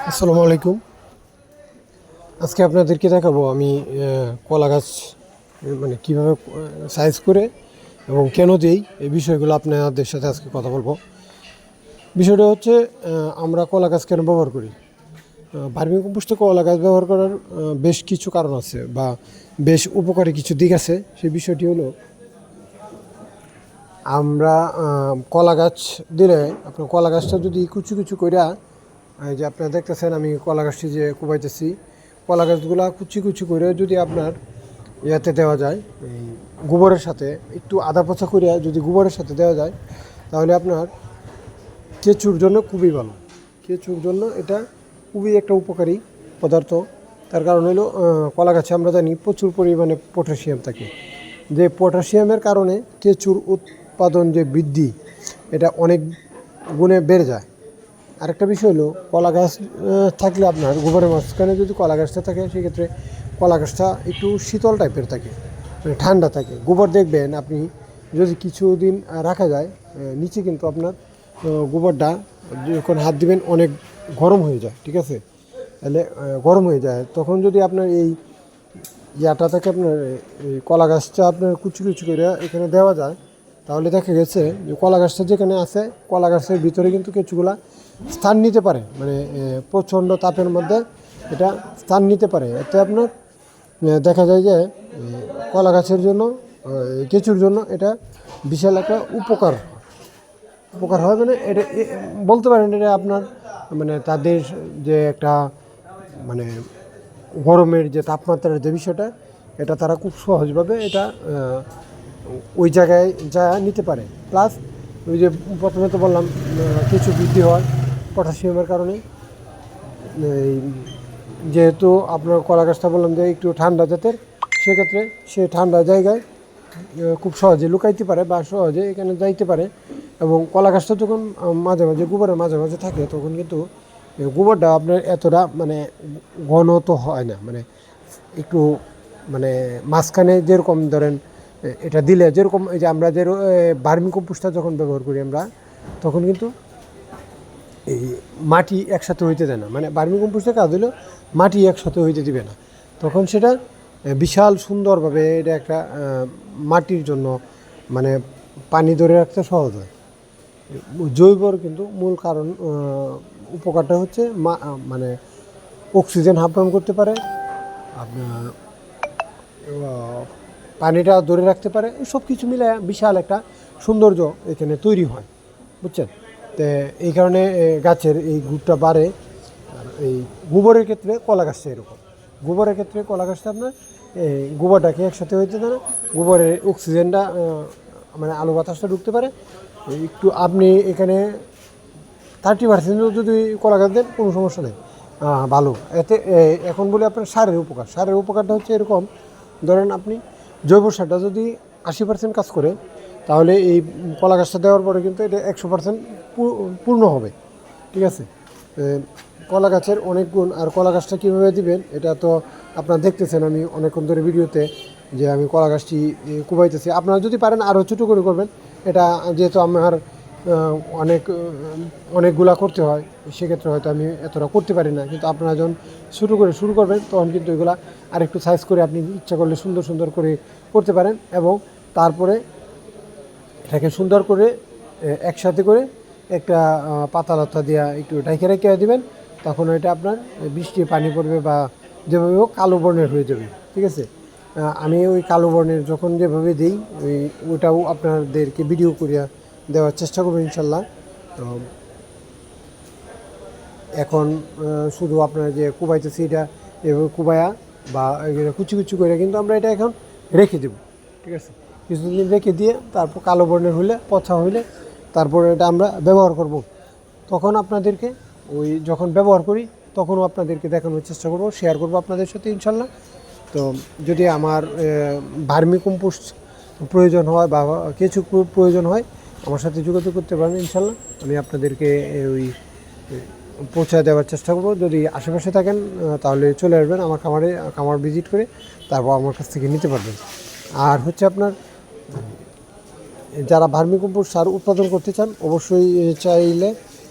আসসালামু আলাইকুম। আজকে আপনাদেরকে দেখাবো আমি কলা গাছ মানে কীভাবে সাইজ করে এবং কেন দিই, এই বিষয়গুলো আপনাদের সাথে আজকে কথা বলব। বিষয়টা হচ্ছে আমরা কলা গাছ কেন ব্যবহার করি? ভার্মি কম্পোস্টে কলা গাছ ব্যবহার করার বেশ কিছু কারণ আছে বা বেশ উপকারী কিছু দিক আছে। সেই বিষয়টি হলো, আমরা কলা গাছ দিলে, আপনার কলা গাছটা যদি কুচু কুচু কইরা এই যে আপনারা দেখতেছেন, আমি কলা গাছটি যে কুবাইতেছি, কলা গাছগুলা কুচি কুচি করে যদি আপনার ইয়াতে দেওয়া যায়, এই গোবরের সাথে, একটু আদা পচা করে যদি গোবরের সাথে দেওয়া যায়, তাহলে আপনার কেঁচুর জন্য খুবই ভালো। কেঁচুর জন্য এটা খুবই একটা উপকারী পদার্থ। তার কারণ হলো কলা গাছে আমরা জানি প্রচুর পরিমাণে পটাশিয়াম থাকে। যে পটাশিয়ামের কারণে কেঁচুর উৎপাদন যে বৃদ্ধি, এটা অনেক গুণে বেড়ে যায়। আরেকটা বিষয় হলো, কলা গাছ থাকলে আপনার গোবরের মাঝখানে যদি কলা গাছটা থাকে, সেক্ষেত্রে কলা গাছটা একটু শীতল টাইপের থাকে মানে ঠান্ডা থাকে। গোবর দেখবেন আপনি যদি কিছুদিন রাখা যায় নিচে কিন্তু আপনার গোবরটা যখন হাত দিবেন, অনেক গরম হয়ে যায়, ঠিক আছে? তাহলে গরম হয়ে যায়। তখন যদি আপনার এই ইয়াটা থেকে আপনার, এই কলা গাছটা আপনার কুচি কুচি করে এখানে দেওয়া যায়, তাহলে দেখা গেছে যে কলা গাছটা যেখানে আছে, কলা গাছের ভিতরে কিন্তু কিছুগুলা স্থান নিতে পারে মানে প্রচণ্ড তাপের মধ্যে এটা স্থান নিতে পারে। এতে আপনার দেখা যায় যে কলা গাছের জন্য কেঁচুর জন্য এটা বিশাল একটা উপকার। উপকার হয় মানে এটা বলতে পারেন এটা আপনার মানে তাদের যে একটা মানে গরমের যে তাপমাত্রার যে বিষয়টা, এটা তারা খুব সহজভাবে এটা ওই জায়গায় যা নিতে পারে। প্লাস ওই যে প্রথমে তো বললাম কিছু বৃদ্ধি হয় পটাশিয়ামের কারণে। এই যেহেতু আপনার কলা গাছটা বললাম যে একটু ঠান্ডা জাতের, সেক্ষেত্রে সে ঠান্ডা জায়গায় খুব সহজে লুকাইতে পারে বা সহজে এখানে যাইতে পারে। এবং কলা গাছটা যখন মাঝে মাঝে গোবরের মাঝে মাঝে থাকে, তখন কিন্তু গোবরটা আপনার এতটা মানে ঘন তো হয় না। মানে একটু মানে মাঝখানে যেরকম ধরেন এটা দিলে যেরকম এই যে আমরা যে বার্মি কম্পোস্টটা যখন ব্যবহার করি আমরা, তখন কিন্তু এই মাটি একসাথে হইতে দেয় না। মানে বার্মি কম্পোস্টের কাজ হলো মাটি একসাথে হইতে দিবে না। তখন সেটা বিশাল সুন্দরভাবে এটা একটা মাটির জন্য মানে পানি ধরে রাখতে সহজ হয়। জৈবর কিন্তু মূল কারণ উপকারটা হচ্ছে মানে অক্সিজেন হাফান করতে পারে, আপনার পানিটা ধরে রাখতে পারে সব কিছু মিলে বিশাল একটা সৌন্দর্য এখানে তৈরি হয়। বুঝছেন? তো এই কারণে গাছের এই গুড়টা বাড়ে। আর এই গোবরের ক্ষেত্রে কলা গাছটা এরকম। গোবরের ক্ষেত্রে কলা গাছটা আপনার গোবরটাকে একসাথে হইতে না গোবরের অক্সিজেনটা মানে আলো বাতাসটা ঢুকতে পারে। একটু আপনি এখানে থার্টি পার্সেন্টও যদি কলা গাছ দেন, কোনো সমস্যা নেই। ভালো। এতে এখন বলি আপনার সারের উপকার। সারের উপকারটা হচ্ছে এরকম, ধরেন আপনি জৈব সারটা যদি আশি পার্সেন্ট কাজ করে তাহলে এই কলা গাছটা দেওয়ার পরে কিন্তু এটা একশো পার্সেন্ট পূর্ণ হবে। ঠিক আছে? কলা গাছের অনেক গুণ, আর কলা গাছটা কীভাবে দিবেন, এটা তো আপনারা দেখতেছেন আমি অনেকক্ষণ ধরে ভিডিওতে যে আমি কলা গাছটি কুবাইতেছি। আপনারা যদি পারেন আরও ছোটো করে করবেন। এটা যেহেতু আমার অনেক, অনেকগুলা করতে হয়, সেক্ষেত্রে হয়তো আমি এতটা করতে পারি না। কিন্তু আপনারা যখন শুরু করে শুরু করবেন, তখন কিন্তু এগুলা আরেকটু সাইজ করে আপনি ইচ্ছা করলে সুন্দর সুন্দর করে করতে পারেন এবং তারপরে এটাকে সুন্দর করে একসাথে করে একটা পাতা লতা দিয়া একটু ঢাকে রেখে দিবেন, তখন এটা আপনার বৃষ্টি পানি পড়বে বা যেভাবে হোক কালো বর্ণের হয়ে যাবে, ঠিক আছে? আমি ওই কালো বর্ণের যখন যেভাবে দিই, ওই, ওটাও আপনাদেরকে ভিডিও করিয়া দেওয়ার চেষ্টা করব ইনশাল্লাহ। তো এখন শুধু আপনার যে কুবাইতেছি এটা এভাবে কুবায়া বা কুচি কুচি করে কিন্তু আমরা এটা এখন রেখে দেব, ঠিক আছে? কিছুদিন রেখে দিয়ে তারপর কালো বর্ণের হলে পচা হইলে তারপরে এটা আমরা ব্যবহার করব। তখন আপনাদেরকে ওই যখন ব্যবহার করি তখনও আপনাদেরকে দেখানোর চেষ্টা করব শেয়ার করব আপনাদের সাথে ইনশাল্লাহ। তো যদি আমার ভার্মি কম্পোস্ট প্রয়োজন হয় বা কিছু প্রয়োজন হয়, আমার সাথে যোগাযোগ করতে পারেন ইনশাল্লাহ। আমি আপনাদেরকে ওই পৌঁছায় দেওয়ার চেষ্টা করব। যদি আশেপাশে থাকেন তাহলে চলে আসবেন আমার খামারে, খামার ভিজিট করে, তারপর আমার কাছ থেকে নিতে পারবেন। আর হচ্ছে আপনার যারা ভার্মি কম্পোস্ট সার উৎপাদন করতে চান, অবশ্যই চাইলে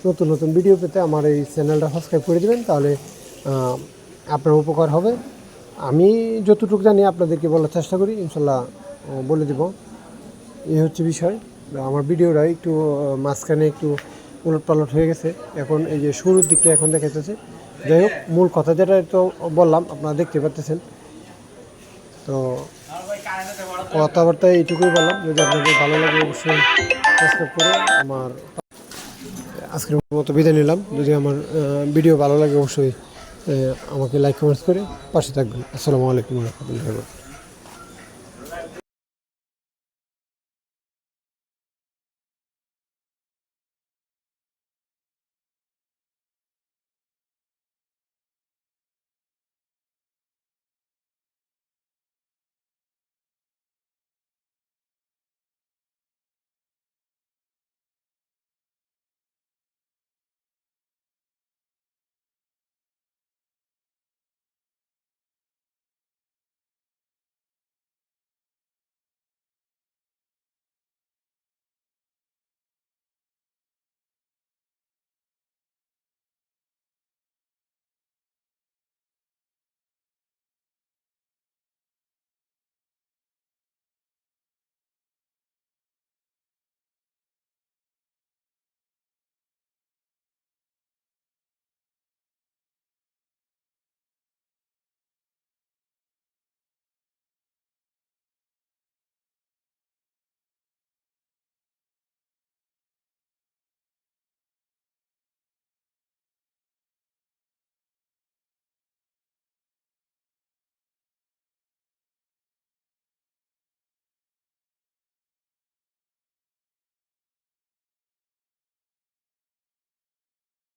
নতুন নতুন ভিডিও পেতে আমার এই চ্যানেলটা সাবস্ক্রাইব করে দেবেন, তাহলে আপনার উপকার হবে। আমি যতটুকু জানি আপনাদেরকে বলার চেষ্টা করি, ইনশাল্লাহ বলে দেব। এই হচ্ছে বিষয়। আমার ভিডিওটা একটু মাঝখানে একটু উলট পালট হয়ে গেছে। এখন এই যে শুরুর দিকটা এখন দেখাইতেছে। যাই হোক, মূল কথা যেটা তো বললাম, আপনারা দেখতে পাচ্ছেন তো কথাবার্তা এইটুকুই বললাম। যদি আপনাদের ভালো লাগে অবশ্যই সাবস্ক্রাইব করে আমার আজকের মতো বিদায় নিলাম। যদি আমার ভিডিও ভালো লাগে অবশ্যই আমাকে লাইক কমেন্টস করে পাশে থাকবেন। আসসালামু আলাইকুম রহমতুল্লাহ